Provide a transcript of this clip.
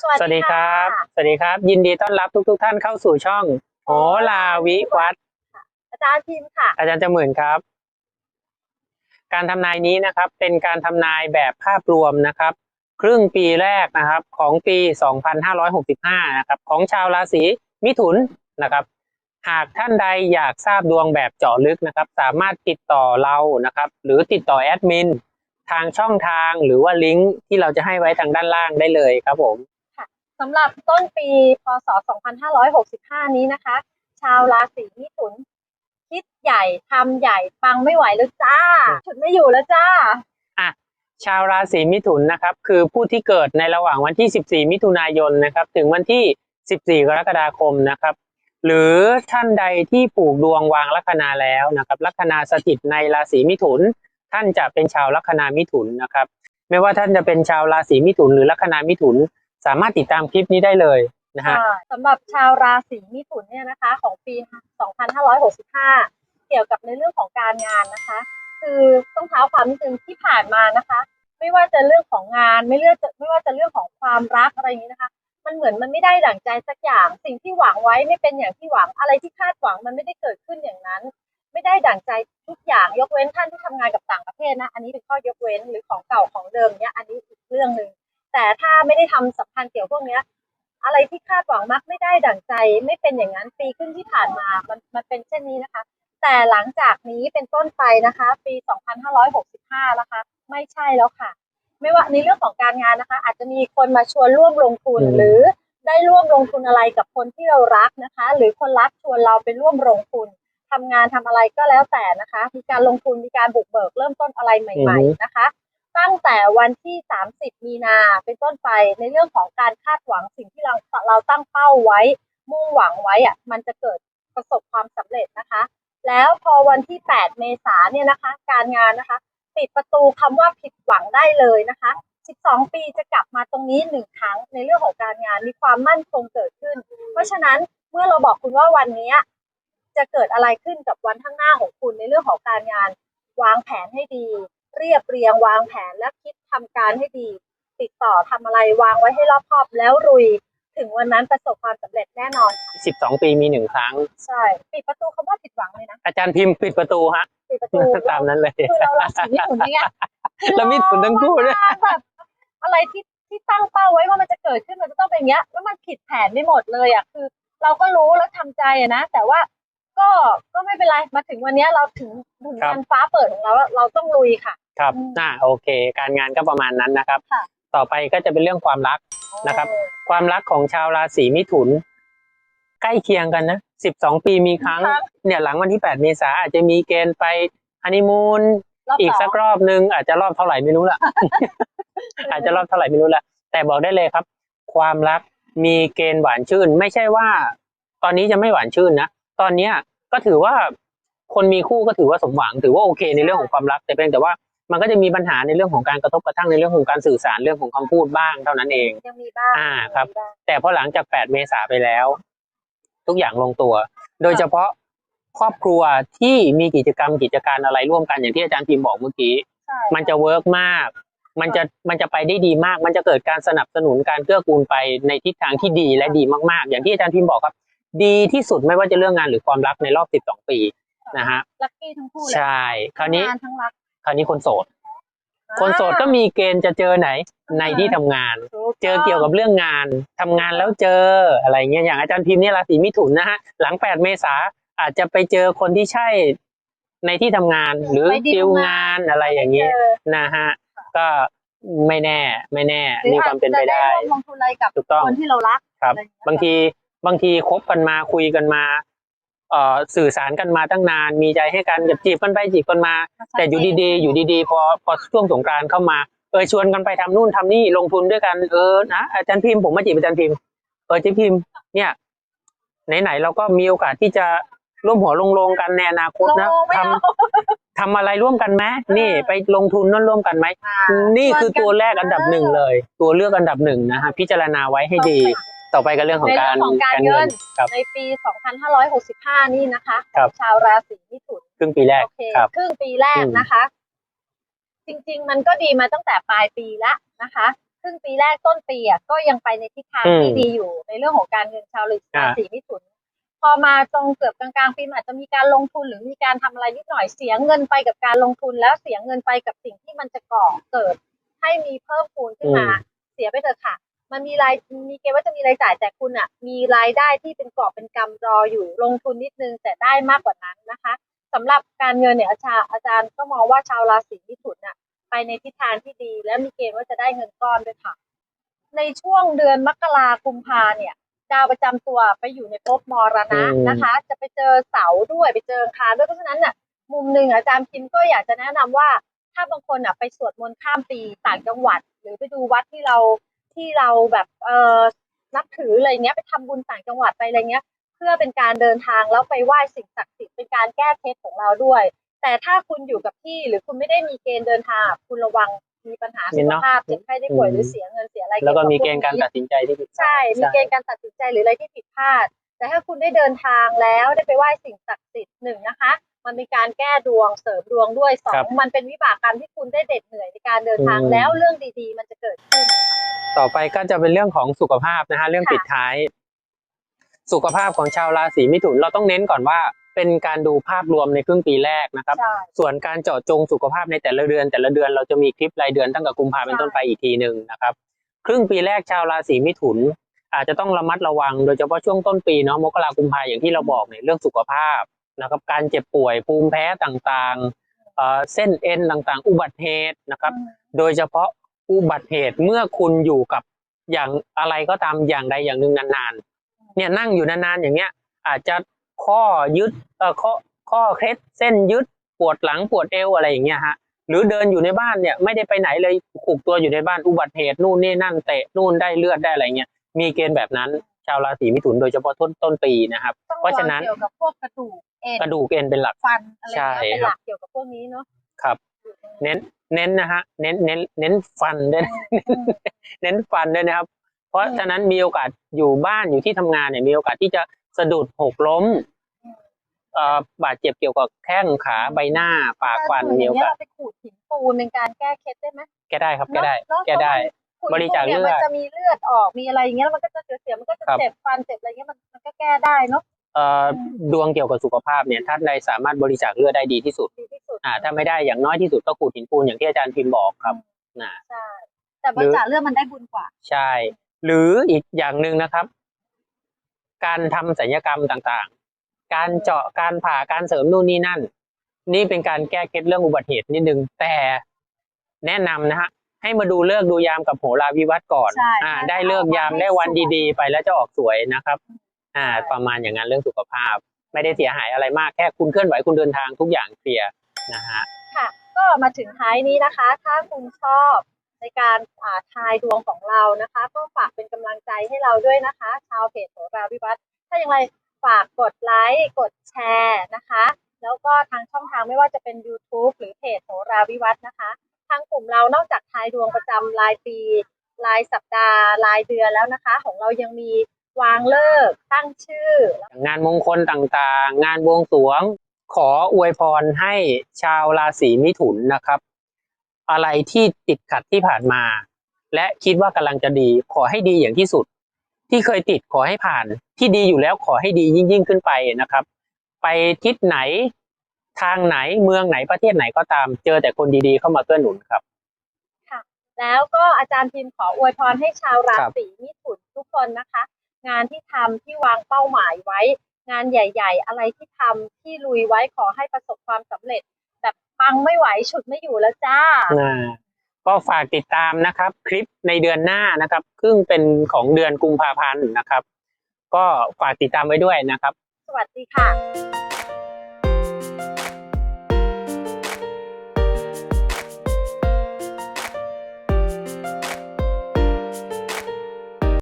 สวัสดีครับ สวัสดีครับ ยินดีต้อนรับทุกทท่านเข้าสู่ช่องโหราวิวัฒน์อาจารย์พิมพ์ค่ะ อาจารย์จมื่นครับ การทำนายนี้นะครับ เป็นการทำนายแบบภาพรวมนะครับ ครึ่งปีแรกนะครับ ของปี 2565 นะครับ ของชาวราศีมิถุนนะครับ หากท่านใดอยากทราบดวงแบบเจาะลึกนะครับ สามารถติดต่อเรานะครับ หรือติดต่อแอดมินทางช่องทางหรือว่าลิงก์ที่เราจะให้ไว้ทางด้านล่างได้เลยครับผม สำหรับต้นปีพศ 2565 นี้นะคะ ชาวราศีมิถุน คิดใหญ่ทำใหญ่ปังไม่ไหวแล้วจ้าฉุดไม่อยู่แล้วจ้าอะชาวราศีมิถุนนะครับ คือผู้ที่เกิดในระหว่างวันที่ 14 มิถุนายนนะครับ ถึงวันที่ 14 กรกฎาคมนะครับ หรือท่านใดที่ผูกดวงวางลัคนาแล้วนะครับลัคนาสถิตในราศีมิถุน ท่านจะเป็นชาวลัคนามิถุนนะครับ ไม่ว่าท่านจะเป็นชาวราศีมิถุนหรือลัคนามิถุน สามารถติดตามคลิปนี้ได้เลยนะฮะสำหรับชาวราศีมิถุนเนี่ยนะคะ ของปี 2565 เกี่ยวกับในเรื่องของการงานนะคะ คือต้องเท้าความนิดนึงที่ผ่านมานะคะ ไม่ว่าจะเรื่องของงานไม่เลือกไม่ว่าจะเรื่องของความรักอะไรอย่างนี้นะคะ มันเหมือนมันไม่ได้ดั่งใจสักอย่าง สิ่งที่หวังไว้ไม่เป็นอย่างที่หวังอะไรที่คาดหวังมันไม่ได้เกิดขึ้นอย่างนั้น ไม่ได้ดั่งใจทุกอย่างยกเว้นท่านที่ทำงานกับต่างประเทศนะ อันนี้เป็นข้อยกเว้นหรือของเก่าของเดิมเนี่ยอันนี้อีกเรื่องหนึ่ง แต่ถ้าไม่ได้ทำสัมพันธ์เกี่ยวพวกเนี้ย อะไรที่คาดหวังมักไม่ได้ดั่งใจ ไม่เป็นอย่างนั้นปีขึ้นที่ผ่านมามันมันเป็นเช่นนี้นะคะ แต่หลังจากนี้เป็นต้นไปนะคะ ปี 2565 นะคะ ไม่ใช่แล้วค่ะ ไม่ว่าในเรื่องของการงานนะคะ อาจจะมีคนมาชวนร่วมลงทุนอืมหรือได้ร่วมลงทุนอะไรกับคนที่เรารักนะคะ หรือคนรักชวนเราไปร่วมลงทุนทำงานทำอะไรก็แล้วแต่นะคะ มีการลงทุนมีการบุกเบิกเริ่มต้นอะไรใหม่ ๆ นะคะ ตั้งแต่วันที่ 30 มีนาเป็นต้นไปในเรื่องของการคาดหวังสิ่งที่เราเราตั้งเป้าไว้ มุ่งหวังไว้อะมันจะเกิดประสบความสำเร็จนะคะ แล้วพอวันที่ 8 เมษาเนี่ยนะคะ การงานนะคะ ปิดประตูคำว่าผิดหวังได้เลยนะคะ 12 ปีจะกลับมาตรงนี้หนึ่งครั้งในเรื่องของการงานมีความมั่นคงเกิดขึ้น เพราะฉะนั้นเมื่อเราบอกคุณว่าวันนี้จะเกิดอะไรขึ้นกับวันข้างหน้าของคุณในเรื่องของการงาน วางแผนให้ดี เรียบเรียงวางแผนและคิดทำการให้ดี ติดต่อทำอะไรวางไว้ให้รอบคอบแล้วรุย ถึงวันนั้นประสบความสำเร็จแน่นอนค่ะ12 ปีมีหนึ่งครั้ง ใช่ ปิดประตูคำว่าผิดหวังเลยนะ อาจารย์พิมพ์ปิดประตูฮะปิดประตูตามนั้นเลยคือเราราศีมิถุนอย่างเงี้ยแล้วมิถุนทั้งคู่ด้วยแบบอะไรที่ที่ตั้งเป้าไว้ว่ามันจะเกิดขึ้นมันจะต้องเป็นอย่างเงี้ยแล้วมันผิดแผนไม่หมดเลยอะคือ เราก็รู้แล้วทำใจอะนะ แต่ว่า ก็ก็ไม่เป็นไรมาถึงวันเนี้ยเราถึงถึงครับวันฟ้าเปิดของเราแล้วเราต้องลุยค่ะ ครับอืมอ่าโอเค การงานก็ประมาณนั้นนะครับค่ะต่อไปก็จะเป็นเรื่องความรักนะครับ ความรักของชาวราศีมิถุน ใกล้เคียงกันนะ12ปีมีครั้งครับเนี่ยหลังวันที่8เมษาอาจจะมีเกณฑ์ไปฮันนีมูนรอบอีกสสัอกงรอบนึงอาจจะรอบเท่าไหร่ไม่รู้ละอาจจะรอบเท่าไหร่ไม่รู้ละแต่บอกได้เลยครับ ความรักมีเกณฑ์หวานชื่น ไม่ใช่ว่า ตอนนี้จะไม่หวานชื่นนะตอนเนี้ย ก็ถือว่าคนมีคู่ก็ถือว่าสมหวังถือว่าโอเคในเรื่องของความรัก แต่เพียงแต่ว่ามันก็จะมีปัญหาในเรื่องของการกระทบกระทั่งในเรื่องของการสื่อสารเรื่องของคำพูดบ้างเท่านั้นเองยังมีบ้างอ่าครับยังมีางแต่พอหลังจาก 8 เมษาไปแล้ว ทุกอย่างลงตัว โดยเฉพาะครอบครัวที่มีกิจกรรมกิจการอะไรร่วมกันอย่างที่อาจารย์พิมพ์บอกเมื่อกี้ใช่มันจะเวิร์กมาก มันจะมันจะไปได้ดีมาก มันจะเกิดการสนับสนุนการเกื้อกูลไปในทิศทางที่ดีและดีมากๆ อย่างที่อาจารย์พิมพ์บอกครับ ดีที่สุดไม่ว่าจะเรื่องงานหรือความรักในรอบ12ปีนะฮะลัคกี้ทั้งคู่เลยใช่คราวนี้ทั้งงานทั้งรักคราวนี้คนโสด คนโสดก็มีเกณฑ์จะเจอไหนในที่ทำงานถูต้งเจอเกี่ยวกับเรื่องงานทำงานแล้วเจออะไรเงี้ยอย่างอาจารย์พิมพ์เนี่ยราศีมิถุนนะฮะหลัง8เมษาอาจจะไปเจอคนที่ใช่ในที่ทำงานหรือไปดีลดิวงานอะไรอย่างเงี้ยเจอนะฮะก็ไม่แน่ไม่แน่หรือมีความเป็นไปได้อาจจะร่วมลงทุนอะไรกับถูกต้องคนที่เรารักครับอะไรอย่เยบางที บางทีคบกันมาคุยกันมาเอ่อสื่อสารกันมาตั้งนาน มีใจให้กันแบบจีบกันไปจีบกันมา แต่อยู่ดีๆ อยู่ดีๆ พอพอช่วงสงกรานต์เข้ามาเออชวนกันไปทำนู่นทำนี่ลงทุนด้วยกันเออนะอาจารย์พิมพ์ผมมาจีบอาจารย์พิมพ์เอออาจารย์พิมพ์เนี่ยไหนๆเราก็มีโอกาสที่จะร่วมหัวลงลงกันในอนาคตนะโลไม่ทำเอาทำอะไรร่วมกันไหมนี่ไปลงทุนนั่นร่วมกันไหมอ่านี่คือชวนกันตัวแรกอันดับหนึ่งเลย ตัวเลือกอันดับหนึ่งนะฮะพิจารณาไว้ให้ดี ต่อไปก็เรื่องของในกาเรื่รองของการการเงิเงินนครับ ในปี 2565 นี่นะคะครับชาวราศีมิถุน ครึ่งปีแรกโอเคครับ ครึ่งปีแรกอืม นะคะ จริง ๆ มันก็ดีมาตั้งแต่ปลายปีแล้วนะคะครึ่งปีแรกต้นปีอะก็ยังไปในทิศทางอืมที่ดีอยู่ในเรื่องของการเงินชาวราอ่าศีมิถุน พอมาตรงเกือบกลางๆปีมันอาจจะมีการลงทุนหรือมีการทำอะไรนิดหน่อยเสียเงินไปกับการลงทุนแล้วเสียเงินไปกับสิ่งที่มันจะก่อเกิด ให้มีเพิ่มพูนขึ้นมา เสียไปเถอะค่ะ มันมีรายมีเกณฑ์ว่าจะมีรายจ่ายแต่คุณอะ มีรายได้ที่เป็นกอบเป็นกำรออยู่ลงทุนนิดนึงแต่ได้มากกว่านั้นนะคะสำหรับการเงินเนี่ยอาจารย์อาจารย์ก็มองว่าชาวราศีมิถุนน่ะ ไปในทิศทางที่ดี และมีเกณฑ์ว่าจะได้เงินก้อนด้วยค่ะ ในช่วงเดือนมกรากุมภาเนี่ยดาวประจำตัวไปอยู่ในภพมรณะอืมนะคะ จะไปเจอเสาร์ด้วยไปเจออังคารด้วยเพราะฉะนั้นน่ะ มุมหนึ่งอาจารย์พิมก็อยากจะแนะนำว่า ถ้าบางคนอะไปสวดมนต์ข้ามปีต่างจังหวัด หรือไปดูวัดที่เรา ที่เราแบบเออนับถืออะไรเงี้ยไปทำบุญต่างจังหวัดไปอะไรเงี้ย เพื่อเป็นการเดินทางแล้วไปไหว้สิ่งศักดิ์สิทธิ์เป็นการแก้เคล็ดของเราด้วย แต่ถ้าคุณอยู่กับที่หรือคุณไม่ได้มีเกณฑ์เดินทางอะคุณระวังมีปัญหาสุขภาพเจ็บไข้ได้ป่วยหรือเสียเงินเสียอะไรแล้วก็ยวบมีพเกณฑ์การนี้ตัดสินใจที่ผิดพลาดใช่ มีเกณฑ์การตัดสินใจหรืออะไรที่ผิดพลาด แต่ถ้าคุณได้เดินทางแล้วได้ไปไหว้สิ่งศักดิ์สิทธิ์หนึ่งนะคะ มันเป็นการแก้ดวงเสริมดวงด้วยสอครังบ มันเป็นวิบากกรรมที่คุณได้เด็ดเหนื่อยในการเดินทางอืม แล้วเรื่องดีๆ มันจะเกิดขึ้น ต่อไปก็จะเป็นเรื่องของสุขภาพนะฮะเรื่องค่ะ ปิดท้าย สุขภาพของชาวราศีมิถุนเราต้องเน้นก่อนว่า เป็นการดูภาพรวมในครึ่งปีแรกนะครับ ใช่ ส่วนการเจาะจงสุขภาพในแต่ละเดือน แต่ละเดือนเราจะมีคลิปรายเดือนตั้งแต่กุมภาเป็นต้นไปอีกทีหนึ่งนะครับครึ่งปีแรกชาวราศีมิถุน อาจจะต้องระมัดระวัง โดยเฉพาะช่วงต้นปีเนาะมกรากุมภาอย่างที่เราบอกเนี่ยเรื่องสุขภาพ นะครับการเจ็บป่วยภูมิแพ้ต่างๆเอ่อเส้นเอ็นต่างๆ อุบัติเหตุนะครับ โดยเฉพาะอุบัติเหตุเมื่อคุณอยู่กับอย่างอะไรก็ตามอย่างใดอย่างหนึ่งนานๆ เนี่ยนั่งอยู่นานๆอย่างเงี้ยอาจจะข้อยึดเอ่อข้อข้อเคล็ดเส้นยึดปวดหลังปวดเอวอะไรอย่างเงี้ยฮะหรือเดินอยู่ในบ้านเนี่ยไม่ได้ไปไหนเลยขุกตัวอยู่ในบ้านอุบัติเหตุนู่นนี่นั่นเตะนู่นได้เลือดได้อะไรเงี้ยมีเกณฑ์แบบนั้น ชาวราศีมิถุนโดยเฉพาะต้นต้นปีนะครับต้องเพราะฉะนั้นเกี่ยวกับพวกกระดูกเอ็นกระดูกเอ็นเป็นหลักฟันอะไรอย่างเงี้ยใช่เป็นหลักเกี่ยวกับพวกนี้เนาะครับ เน้นเน้นนะฮะเน้นเน้นเน้นฟันด้วยนะอืมเน้นฟันด้วยนะครับ เพราะอืมฉะนั้นมีโอกาสอยู่บ้านอยู่ที่ทำงานเนี่ยมีโอกาสที่จะสะดุดหกล้มอืมเอ่อบาดเจ็บเกี่ยวกับแข้งขาใบหน้าปากฟันแต่มีอย่าโองเงี้ยกาสเราไปขูดหินปูนเป็นการแก้เคล็ดได้ไหมแก้ได้ครับแก้ได้เนอะแก้ได้เพราะว่า บริจาคขุดเลือดมันจะมีเลือดออกมีอะไรอย่างเงี้ยแล้วมันก็จะเสียวๆมันก็จะครับเจ็บฟันเจ็บอะไรเงี้ยมันมันก็แก้ได้เนาะเอ่อดวงเกี่ยวกับสุขภาพเนี่ยท่านใดสามารถบริจาคเลือดได้ดีที่สุดดีที่สุดอ่าถ้าไม่ได้อย่างน้อยที่สุดก็ขูดหินปูนอย่างที่อาจารย์พิมพ์บอกครับนะใช่แต่บริจาคเลือดมันได้บุญกว่า ใช่ หรืออีกอย่างหนึ่งนะครับ การทำศัลยกรรมต่างๆ การเจาะการผ่าการเสริมนู่นนี่นั่น นี่เป็นการแก้เคล็ดเรื่องอุบัติเหตุนิดนึงแต่แนะนำนะฮะ ให้มาดูเลิกษ์ดูยามกับโหราวิวัฒน์ก่อนใช่อ่าใช่ได้เลิกษ์ยามเอามาให้ได้วันสวยดีๆ ไปแล้วจะออกสวยนะครับ อ่า ใช่ ประมาณอย่างนั้นเรื่องสุขภาพ ไม่ได้เสียหายอะไรมากแค่คุณเคลื่อนไหวคุณเดินทางทุกอย่างเคลียร์นะฮะ ค่ะ ก็มาถึงท้ายนี้นะคะ ถ้าคุณชอบในการอ่าทายดวงของเรานะคะ ก็ฝากเป็นกำลังใจให้เราด้วยนะคะ ชาวเพจโหราวิวัฒน์ถ้าอย่างไรฝากกดไลค์ กดแชร์นะคะ แล้วก็ทางช่องทางไม่ว่าจะเป็น YouTube หรือเพจโหราวิวัฒน์นะคะ ทางกลุ่มเรานอกจากทายดวงประจำรายปี รายสัปดาห์ รายเดือนแล้วนะคะ ของเรายังมีวางเลิกตั้งชื่อ งานมงคลต่างๆ งานบวงสรวง ขออวยพรให้ชาวราศีมิถุนนะครับ อะไรที่ติดขัดที่ผ่านมา และคิดว่ากำลังจะดี ขอให้ดีอย่างที่สุด ที่เคยติดขอให้ผ่าน ที่ดีอยู่แล้วขอให้ดียิ่งยิ่งขึ้นไปนะครับ ไปทิศไหน ทางไหนเมืองไหนประเทศไหนก็ตาม เจอแต่คนดีๆเข้ามาเกื้อหนุนครับแล้วก็อาจารย์พิมพ์ขออวยพรให้ชาวราศีมิถุนทุกคนนะคะ งานที่ทำที่วางเป้าหมายไว้ งานใหญ่ ๆ อะไรที่ทำที่ลุยไว้ขอให้ประสบความสำเร็จ แบบปังไม่ไหวฉุดไม่อยู่แล้วจ้าอ่าก็ฝากติดตามนะครับ คลิปในเดือนหน้านะครับซึ่งเป็นของเดือนกุมภาพันธ์นะครับ ก็ฝากติดตามไว้ด้วยนะครับ สวัสดีค่ะ